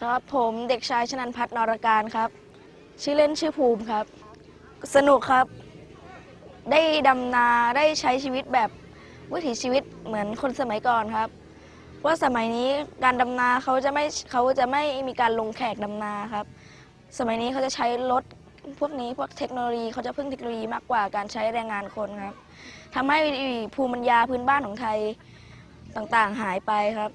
ครับ ผมเด็กชายชนันพัฒนรการครับ ชื่อเล่นชื่อภูมิครับ สนุกครับ ได้ดำนาได้ใช้ชีวิตแบบวิถีชีวิตเหมือนคนสมัยก่อนครับเพราสมัยนี้การดำนาเขาจะไม่เขาจะไม่มีการลงแขกดำนาครับ สมัยนี้เขาจะใช้รถพวกนี้พวกเทคโนโลยีเขาจะพึ่งเทคโนโลยีมากกว่าการใช้แรงงานคนครับทำให้ภูมิปัญญาพื้นบ้านของไทยต่างๆหายไปครับ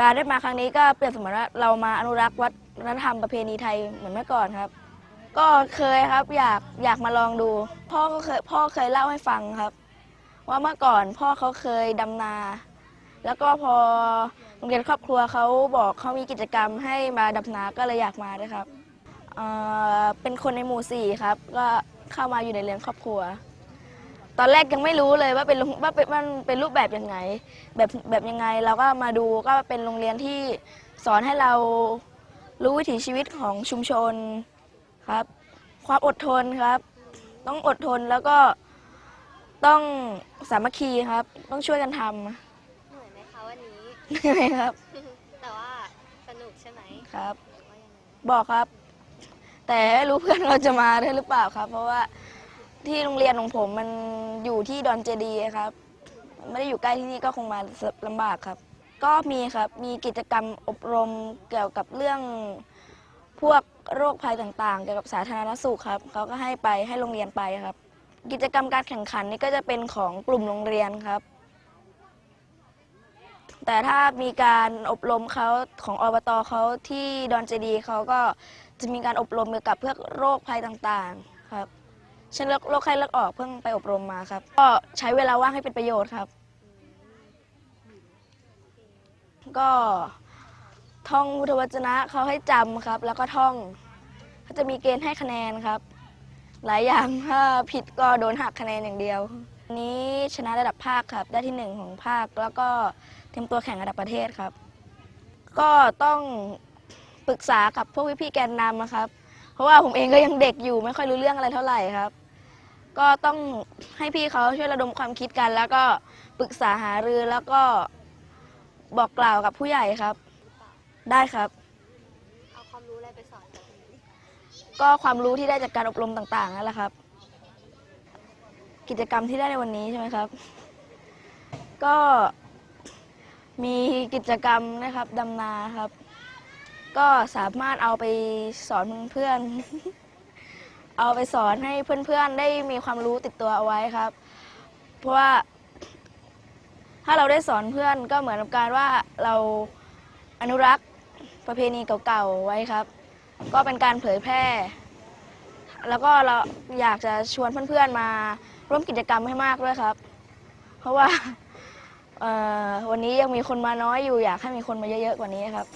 การได้มาครั้งนี้ก็เปรียบเสมือนว่าเรามาอนุรักษ์วัฒนธรรมประเพณีไทยเหมือนเมื่อก่อนครับ ก็เคยครับอยากอยากมาลองดู พ่อก็เคยพ่อเคยเล่าให้ฟังครับ ว่าเมื่อก่อนพ่อเขาเคยดำนา แล้วก็พอโรงเรียนครอบครัวเขาบอกเขามีกิจกรรมให้มาดำนาก็เลยอยากมาด้วยครับเเป็นคนในหมู่สี่ครับ ก็เข้ามาอยู่ในเรียนครอบครัว ตอนแรกยังไม่รู้เลยว่าเป็นโรงว่าเป็นมันเป็นรูปแบบยังไง แบบแบบยังไงเราก็มาดูก็เป็นโรงเรียนที่สอนให้เรารู้วิถีชีวิตของชุมชนครับ ความอดทนครับ ต้องอดทนแล้วก็ต้องสามัคคีครับ ต้องช่วยกันทำเหนื่อยไหมคะวันนี้เหนื่อยครับแต่ว่าสนุกใช่ไหมครับ ว่ายังไงบอกครับ แต่ไม่รู้เพื่อนเราจะมาได้หรือเปล่าครับ เพราะว่า ที่โรงเรียนของผมมันอยู่ที่ดอนเจดีย์ครับ ไม่ได้อยู่ใกล้ที่นี่ก็คงมาลำบากครับ ก็มีครับมีกิจกรรมอบรมเกี่ยวกับเรื่องพวกโรคภัยต่างๆ เกี่ยวกับสาธารณสุขครับเขาก็ให้ไปให้โรงเรียนไปครับ กิจกรรมการแข่งขันนี่ก็จะเป็นของกลุ่มโรงเรียนครับ แต่ถ้ามีการอบรมเขาของอบตเขาที่ดอนเจดีย์เขาก็จะมีการอบรมเกี่ยวกับเพื่อโรคภัยต่างๆ ครับเช่นโรคโรคไข้เลือดออกเพิ่งไปอบรมมาครับ ก็ใช้เวลาว่างให้เป็นประโยชน์ครับ ก็ท่องพุทธวจนะเขาให้จำครับ แล้วก็ท่องเขาจะมีเกณฑ์ให้คะแนนครับ หลายอย่างถ้าผิดก็โดนหักคะแนนอย่างเดียวนนี้ชนะระดับภาคครับ ได้ที่หนึ่งของภาค แล้วก็เตรียมตัวแข่งระดับประเทศครับ ก็ต้องปรึกษากับพวกพี่ๆแกนนำนะครับ เพราะว่าผมเองก็ยังเด็กอยู่ไม่ค่อยรู้เรื่องอะไรเท่าไหร่ครับ ก็ต้องให้พี่เขาช่วยระดมความคิดกัน แล้วก็ปรึกษาหารือแล้วก็บอกกล่าวกับผู้ใหญ่ครับ ได้ครับ เอาความรู้อะไรไปสอนกันก็ความรู้ที่ได้จากการอบรมต่างๆนั่นแหละครับ กิจกรรมที่ได้ในวันนี้ใช่ไหมครับ ก็มีกิจกรรมนะครับดำนาครับ ก็สามารถเอาไปสอนเพื่อนๆ เอาไปสอนให้เพื่อนๆได้มีความรู้ติดตัวเอาไว้ครับ เพราะว่าถ้าเราได้สอนเพื่อนก็เหมือนกับการว่าเราอนุรักษ์ประเพณีเก่าๆไว้ครับ ก็เป็นการเผยแพร่ แล้วก็เราอยากจะชวนเพื่อนๆมาร่วมกิจกรรมให้มากด้วยครับ เพราะว่าวันนี้ยังมีคนมาน้อยอยู่อยากให้มีคนมาเยอะๆกว่านี้ครับ